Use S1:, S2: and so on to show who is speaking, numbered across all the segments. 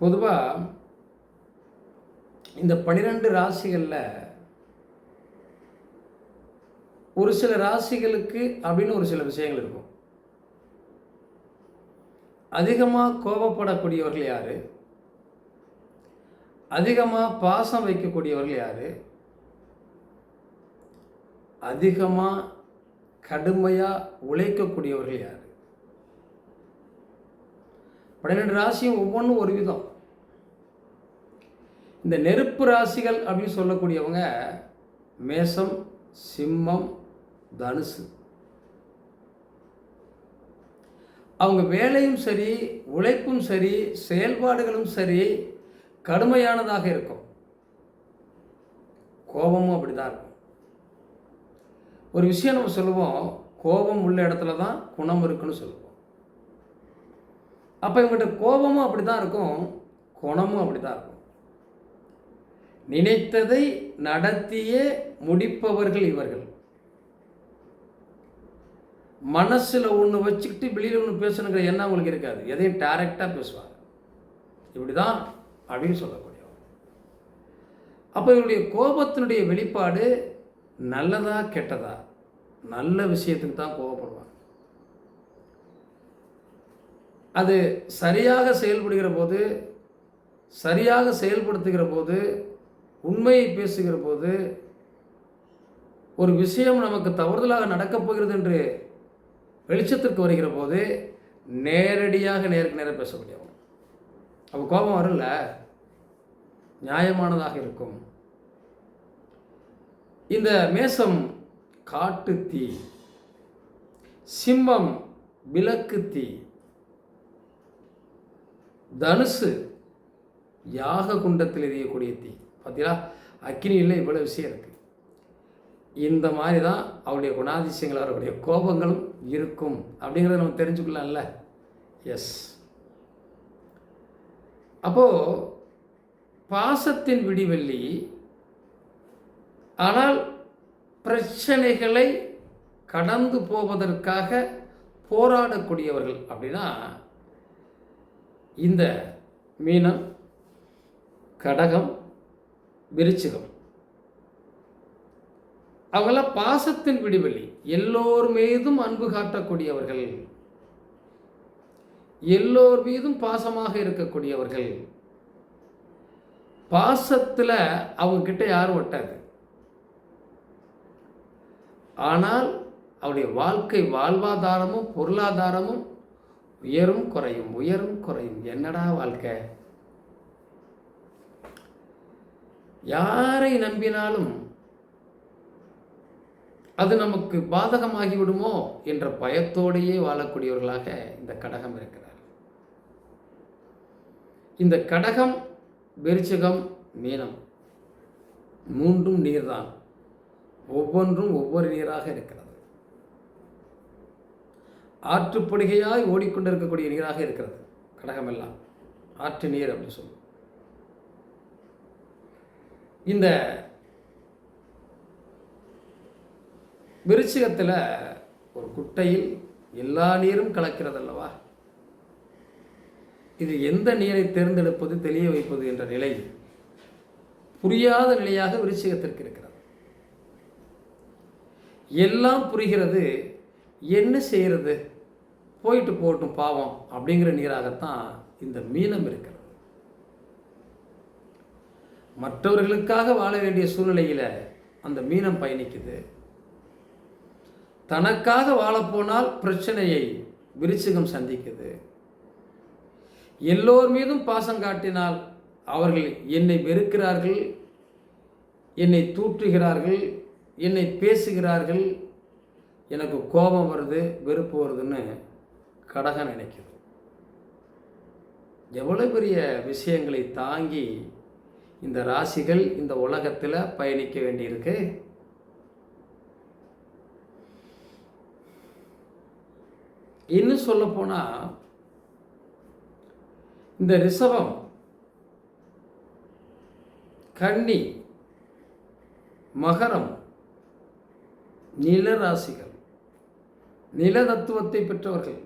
S1: பொதுவாக இந்த பனிரெண்டு ராசிகளில் ஒரு சில ராசிகளுக்கு அப்படின்னு ஒரு சில விஷயங்கள் இருக்கும். அதிகமாக கோபப்படக்கூடியவர்கள் யார்? அதிகமாக பாசம் வைக்கக்கூடியவர்கள் யார்? அதிகமாக கடுமையாக உழைக்கக்கூடியவர்கள் யார்? பன்னிரெண்டு ராசியும் ஒவ்வொன்றும் ஒரு விதம். இந்த நெருப்பு ராசிகள் அப்படின்னு சொல்லக்கூடியவங்க மேசம் சிம்மம் தனுசு. அவங்க வேலையும் சரி உழைப்பும் சரி செயல்பாடுகளும் சரி கடுமையானதாக இருக்கும். கோபமும் அப்படி தான் இருக்கும். ஒரு விஷயம் நம்ம சொல்லுவோம் கோபம் உள்ள இடத்துல தான் குணம் இருக்குன்னு சொல்லுவோம். அப்போ இவங்ககிட்ட கோபமும் அப்படி தான் இருக்கும் குணமும் அப்படி தான் இருக்கும். நினைத்ததை நடத்தியே முடிப்பவர்கள் இவர்கள். மனசில் ஒன்று வச்சுக்கிட்டு வெளியில் ஒன்று பேசணுங்கிற எண்ணம் அவங்களுக்கு இருக்காது. எதையும் டைரக்டாக பேசுவாங்க. இப்படி தான் அப்படின்னு சொல்லக்கூடியவங்க அப்போ இவருடைய கோபத்தினுடைய வெளிப்பாடு நல்லதா கெட்டதா? நல்ல விஷயத்துக்கு தான் கோபப்படுவாங்க. அது சரியாக செயல்படுகிற போது சரியாக செயல்படுத்துகிற போது உண்மையை பேசுகிற போது ஒரு விஷயம் நமக்கு தவறுதலாக நடக்கப் போகிறது என்று வெளிச்சத்திற்கு வருகிற போது நேரடியாக நேருக்கு நேரம் பேசக்கூடியவங்க அப்போ கோபம் வரல. நியாயமானதாக இருக்கும். இந்த மேசம் காட்டு தீ சிம்மம் விளக்கு தீ தனுசு யாக குண்டத்தில் எரியக்கூடிய தீ. பார்த்தீங்களா அக்னியில் இவ்வளோ விஷயம் இருக்குது இந்த மாதிரி தான் அவருடைய குணாதிசயங்கள் அவருடைய கோபங்களும் இருக்கும். அப்படிங்கிறத நம்ம தெரிஞ்சுக்கலாம்ல? எஸ் அப்போது பாசத்தின் விடிவெள்ளி ஆனால் பிரச்சனைகளை கடந்து போவதற்காக போராடக்கூடியவர்கள் அப்படின்னா இந்த மீனம் கடகம் விருச்சிகம். அவங்களாம் பாசத்தின் விடிவெளி. எல்லோர் மீதும் அன்பு காட்டக்கூடியவர்கள். எல்லோர் மீதும் பாசமாக இருக்கக்கூடியவர்கள். பாசத்தில் அவங்கக்கிட்ட யாரும் ஒட்டாது. ஆனால் அவருடைய வாழ்க்கை வாழ்வாதாரமும் பொருளாதாரமும் உயரும் குறையும் உயரும் குறையும். என்னடா வாழ்க்கை? யாரை நம்பினாலும் அது நமக்கு பாதகமாகி விடுமோ என்ற பயத்தோடையே வாழக்கூடியவர்களாக இந்த கடகம் இருக்கிறார். இந்த கடகம் விருச்சகம் மீனம் மூன்றும் நீர்தான். ஒவ்வொன்றும் ஒவ்வொரு நீராக இருக்கிறது. ஆற்றுப்படுகையாய் ஓடிக்கொண்டிருக்கக்கூடிய நீராக இருக்கிறது. கடகமெல்லாம். ஆற்று நீர் அப்படின்னு சொல்லுவோம். இந்த விருச்சிகத்தில் ஒரு குட்டையில் எல்லா நீரும் கலக்கிறது அல்லவா இது எந்த நீரை தேர்ந்தெடுப்பது தெளிய வைப்பது என்ற நிலை புரியாத நிலையாக விருச்சிகத்திற்கு இருக்கிறது. எல்லாம் புரிகிறது என்ன செய்கிறது? போயிட்டு போகட்டும் பாவம் அப்படிங்கிற நீராகத்தான் இந்த மீனம் இருக்கிறது. மற்றவர்களுக்காக வாழ வேண்டிய சூழ்நிலையில் அந்த மீனம் பயணிக்குது. தனக்காக வாழப்போனால் பிரச்சனையை விருச்சிகம் சந்திக்குது. எல்லோர் மீதும் பாசம் காட்டினால் அவர்கள் என்னை வெறுக்கிறார்கள் என்னை தூற்றுகிறார்கள் என்னை பேசுகிறார்கள் எனக்கு கோபம் வருது வெறுப்பு வருதுன்னு கடகம் நினைக்குது. எவ்வளோ பெரிய விஷயங்களை தாங்கி இந்த ராசிகள் இந்த உலகத்தில் பயணிக்க வேண்டியிருக்கு. இன்னும் சொல்ல போனால் இந்த ரிஷபம் கன்னி மகரம் நில ராசிகள் நில தத்துவத்தை பெற்றவர்கள்.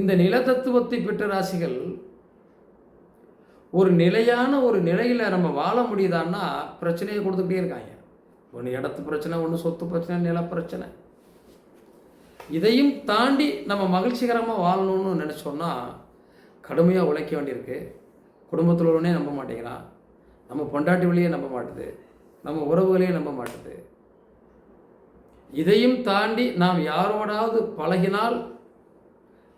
S1: இந்த நில தத்துவத்தை பெற்ற ராசிகள் ஒரு நிலையான ஒரு நிலையில் நம்ம வாழ முடியுதான்னா பிரச்சனையை கொடுத்துக்கிட்டே இருக்காங்க. ஒன்று இடத்து பிரச்சனை ஒன்று சொத்து பிரச்சனை நில பிரச்சனை. இதையும் தாண்டி நம்ம மகிழ்ச்சிகரமாக வாழணும்னு நினச்சோன்னா கடுமையாக உழைக்க வேண்டியிருக்கு. குடும்பத்தில் உள்ளவனே நம்ப மாட்டேங்கிறான். நம்ம பொண்டாட்டி வழியே நம்ப மாட்டுது. நம்ம உறவுகளையே நம்ப மாட்டுது. இதையும் தாண்டி நாம் யாரோடாவது பழகினால்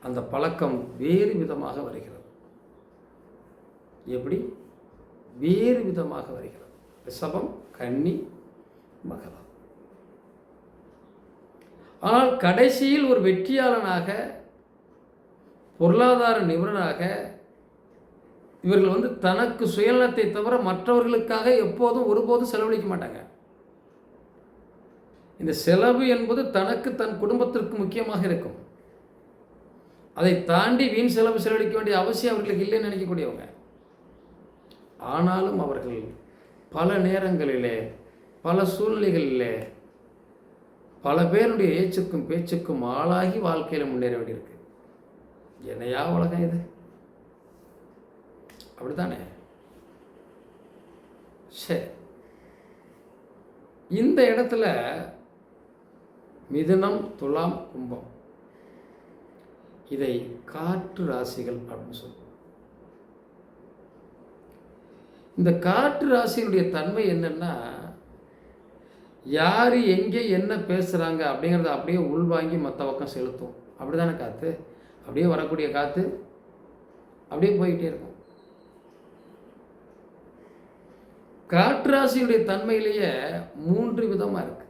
S1: அந்த பழக்கம் வேறு விதமாக வருகிறது. எப்படி? வேறு விதமாக வருகிறது. ரிஷபம் கன்னி மகரம். ஆனால் கடைசியில் ஒரு வெற்றியாளனாக பொருளாதார நிபுணராக இவர்கள் வந்து தனக்கு சுயநலத்தை தவிர மற்றவர்களுக்காக எப்போதும் ஒருபோதும் செலவழிக்க மாட்டாங்க. இந்த செலவு என்பது தனக்கு தன் குடும்பத்திற்கு முக்கியமாக இருக்கும். அதை தாண்டி வீண் செலவு செலவழிக்க வேண்டிய அவசியம் அவர்களுக்கு இல்லைன்னு நினைக்கக்கூடியவங்க. ஆனாலும் அவர்கள் பல நேரங்களிலே பல சூழ்நிலைகளிலே பல பேருடைய ஏச்சுக்கும் பேச்சுக்கும் ஆளாகி வாழ்க்கையில் முன்னேற வேண்டியிருக்கு. என்னையா உலகம் இது? அப்படித்தானே? சரி. இந்த இடத்துல மிதுனம் துலாம் கும்பம் இதை காற்று ராசிகள் அப்படின்னு சொல்லுவோம் இந்த காற்று ராசியினுடைய தன்மை என்னன்னா யார் எங்கே என்ன பேசுகிறாங்க அப்படிங்கிறத அப்படியே உள்வாங்கி மற்ற பக்கம் செலுத்தும். அப்படி தானே காற்று அப்படியே வரக்கூடிய காற்று அப்படியே போய்கிட்டே இருக்கும். காற்றாசியுடைய தன்மையிலேயே மூன்று விதமாக இருக்கு.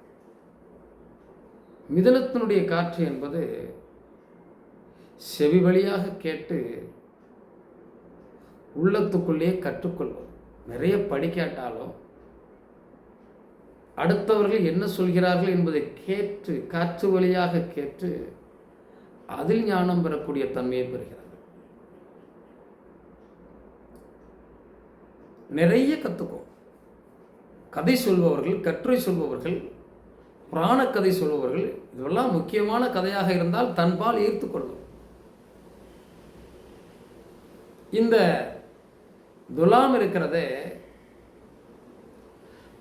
S1: மிதனத்தினுடைய காற்று என்பது செவி வழியாக கேட்டு உள்ளத்துக்குள்ளேயே கற்றுக்கொள்வது. நிறைய படிக்காட்டாலும் அடுத்தவர்கள் என்ன சொல்கிறார்கள் என்பதை கேட்டு காற்று வழியாக கேட்டு அதில் ஞானம் பெறக்கூடிய தன்மையை பெறுகிறது நிறைய கற்றுக்கும் கதை சொல்பவர்கள் கட்டுரை சொல்பவர்கள் புராண கதை சொல்பவர்கள் இதெல்லாம் முக்கியமான கதையாக இருந்தால் தன்பால் ஈர்த்துக்கொள்ளும் இந்த துலாம் இருக்கிறது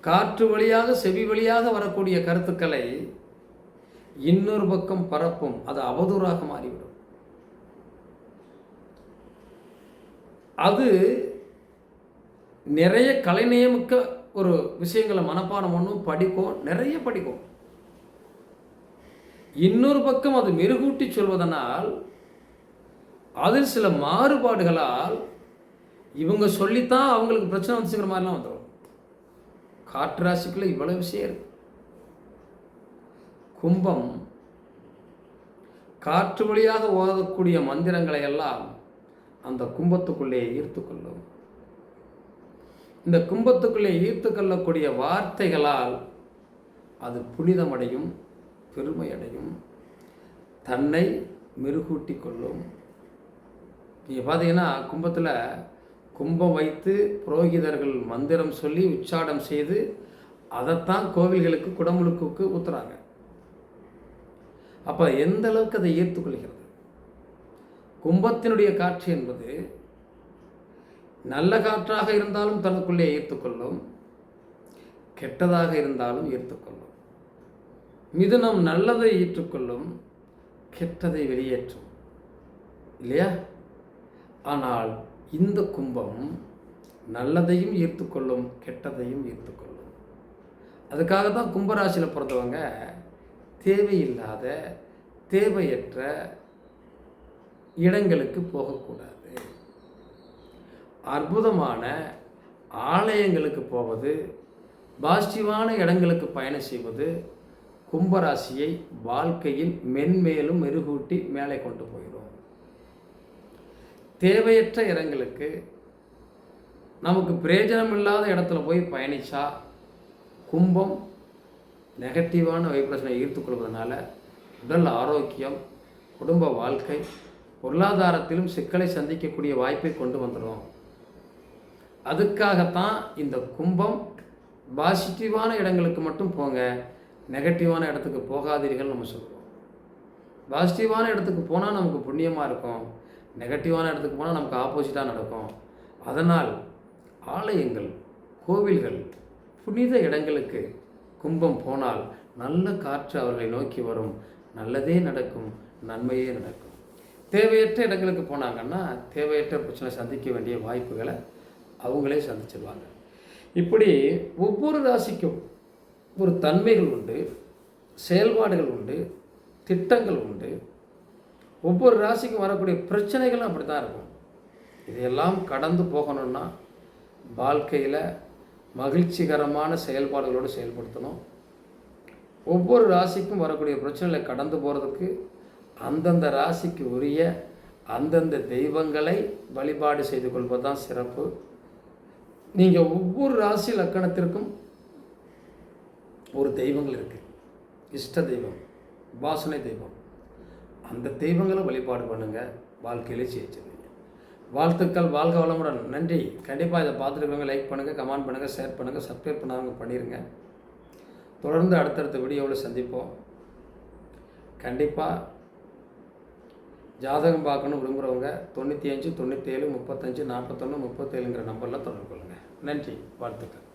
S1: காற்று வழியாக செவி வழியாக வரக்கூடிய கருத்துக்களை இன்னொரு பக்கம் பரப்பும். அது அவதூறாக மாறிவிடும். அது நிறைய கலைநயமிக்க ஒரு விஷயங்களை மனப்பாடம் பண்ணும் படிக்கும் நிறைய படிக்கும். இன்னொரு பக்கம் அது மெருகூட்டி சொல்வதனால் அதில் சில மாறுபாடுகளால் இவங்க சொல்லித்தான் அவங்களுக்கு பிரச்சனை வந்துச்சுங்கிற மாதிரிலாம் வந்துடும். காற்று ராசிக்குள்ளே இவ்வளவு விஷயம் இருக்கு. கும்பம் காற்று வழியாக ஓதக்கூடிய மந்திரங்களை எல்லாம் அந்த கும்பத்துக்குள்ளே ஈர்த்து கொள்ளும். இந்த கும்பத்துக்குள்ளே ஈர்த்து கொள்ளக்கூடிய வார்த்தைகளால் அது புனிதமடையும் பெருமையடையும் தன்னை மெருகூட்டி கொள்ளும். நீங்கள் பார்த்தீங்கன்னா கும்பத்தில் கும்பம் வைத்து புரோகிதர்கள் மந்திரம் சொல்லி உச்சாடம் செய்து அதைத்தான் கோவில்களுக்கு குடமுழுக்குக்கு ஊத்துறாங்க. அப்போ எந்த அளவுக்கு அதை ஏற்றுக்கொள்கிறது? கும்பத்தினுடைய காட்சி என்பது நல்ல காற்றாக இருந்தாலும் தனக்குள்ளே ஏற்றுக்கொள்ளும் கெட்டதாக இருந்தாலும் ஈர்த்துக்கொள்ளும் மிதுனம் நல்லதை ஏற்றுக்கொள்ளும் கெட்டதை வெளியேற்றும். இல்லையா? ஆனால் இந்த கும்பம் நல்லதையும் ஈர்த்துக்கொள்ளும் கெட்டதையும் ஈர்த்துக்கொள்ளும் அதுக்காக தான் கும்பராசியில் பிறந்தவங்க தேவையில்லாத தேவையற்ற இடங்களுக்கு போகக்கூடாது. அற்புதமான ஆலயங்களுக்கு போவது பாசிட்டிவான இடங்களுக்கு பயணம் செய்வது கும்பராசியை வாழ்க்கையில் மென்மேலும் மெருகூட்டி மேலே கொண்டு போயிடும். தேவையற்ற இடங்களுக்கு நமக்கு பிரயோஜனம் இல்லாத இடத்துல போய் பயணித்தா கும்பம் நெகட்டிவான வைப்ரேஷனை ஈர்த்துக்கொள்வதனால உடல் ஆரோக்கியம் குடும்ப வாழ்க்கை பொருளாதாரத்திலும் சிக்கலை சந்திக்கக்கூடிய வாய்ப்பை கொண்டு வந்துடும் அதுக்காகத்தான் இந்த கும்பம் பாசிட்டிவான இடங்களுக்கு மட்டும் போங்க நெகட்டிவான இடத்துக்கு போகாதீர்கள் நம்ம சொல்லுவோம். பாசிட்டிவான இடத்துக்கு போனால் நமக்கு புண்ணியமாக இருக்கும். நெகட்டிவான இடத்துக்கு போனால் நமக்கு ஆப்போசிட்டாக நடக்கும். அதனால் ஆலயங்கள் கோவில்கள் புனித இடங்களுக்கு கும்பம் போனால் நல்ல காற்று அவர்களை நோக்கி வரும். நல்லதே நடக்கும் நன்மையே நடக்கும். தேவையற்ற இடங்களுக்கு போனாங்கன்னா தேவையற்ற பிரச்சனை சந்திக்க வேண்டிய வாய்ப்புகளை அவங்களே சந்திச்சிருவாங்க. இப்படி ஒவ்வொரு ராசிக்கும் ஒரு தன்மைகள் உண்டு செயல்பாடுகள் உண்டு திட்டங்கள் உண்டு. ஒவ்வொரு ராசிக்கும் வரக்கூடிய பிரச்சனைகளும் அப்படி தான் இருக்கும். இதையெல்லாம் கடந்து போகணும்னா வாழ்க்கையில் மகிழ்ச்சிகரமான செயல்பாடுகளோடு செயல்படுத்தணும். ஒவ்வொரு ராசிக்கும் வரக்கூடிய பிரச்சனைகளை கடந்து போகிறதுக்கு அந்தந்த ராசிக்கு உரிய அந்தந்த தெய்வங்களை வழிபாடு செய்து கொள்வது தான் சிறப்பு. நீங்கள் ஒவ்வொரு ராசி லக்கணத்திற்கும் ஒரு தெய்வங்கள் இருக்குது இஷ்ட தெய்வம் வாசனை தெய்வம். அந்த தெய்வங்களை வழிபாடு பண்ணுங்கள் வாழ்க்கையிலே ஜெயிச்சிருவீங்க. வாழ்த்துக்கள் வாழ்க வளமுடன். நன்றி. கண்டிப்பாக இதை பார்த்துருக்கவங்க லைக் பண்ணுங்கள் கமெண்ட் பண்ணுங்கள் ஷேர் பண்ணுங்கள் சப்ஸ்கிரைப் பண்ணாதவங்க பண்ணிடுங்க தொடர்ந்து அடுத்தடுத்த வீடியோவில் சந்திப்போம். கண்டிப்பாக ஜாதகம் பார்க்கணும் விரும்புகிறவங்க தொண்ணூற்றி அஞ்சு தொண்ணூற்றேழு முப்பத்தஞ்சு நாற்பத்தொன்று முப்பத்தேழுங்கிற நம்பரில் தொடர்பு கொள்ளுங்கள் நன்றி. வாழ்த்துக்கள்.